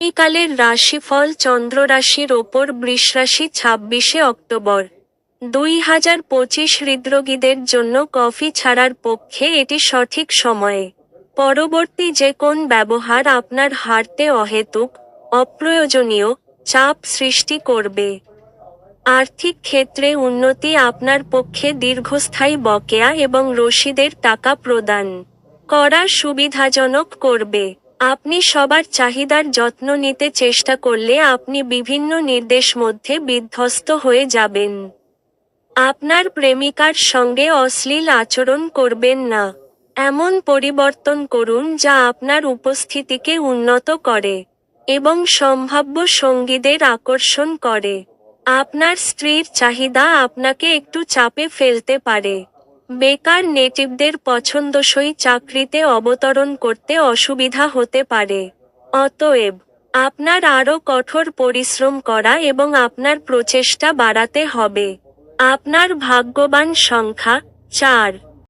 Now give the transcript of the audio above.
আগামীকালের রাশিফল চন্দ্র রাশির ওপর বৃষরাশি ছাব্বিশে অক্টোবর। দুই হাজার পঁচিশ হৃদরোগীদের জন্য কফি ছাড়ার পক্ষে এটি সঠিক সময়ে। পরবর্তী যে কোন ব্যবহার আপনার হারতে অহেতুক, অপ্রয়োজনীয়, চাপ সৃষ্টি করবে। আর্থিক ক্ষেত্রে উন্নতি আপনার পক্ষে দীর্ঘস্থায়ী বকেয়া এবং রসিদের টাকা প্রদান করা সুবিধাজনক করবে। আপনি সবার চাহিদার যত্ন নিতে চেষ্টা করলে আপনি বিভিন্ন নির্দেশ মধ্যে বিধ্বস্ত হয়ে যাবেন। আপনার প্রেমিকার সঙ্গে অশ্লীল আচরণ করবেন না। এমন পরিবর্তন করুন যা আপনার উপস্থিতিকে উন্নত করে এবং সম্ভাব্য সঙ্গীদের আকর্ষণ করে। আপনার স্ত্রীর চাহিদা আপনাকে একটু চাপে ফেলতে পারে। বেকার নেটিভদের পছন্দসই চাকরিতে অবতরণ করতে অসুবিধা হতে পারে। অতএব, আপনার আরও কঠোর পরিশ্রম করা এবং আপনার প্রচেষ্টা বাড়াতে হবে। আপনার ভাগ্যবান সংখ্যা চার।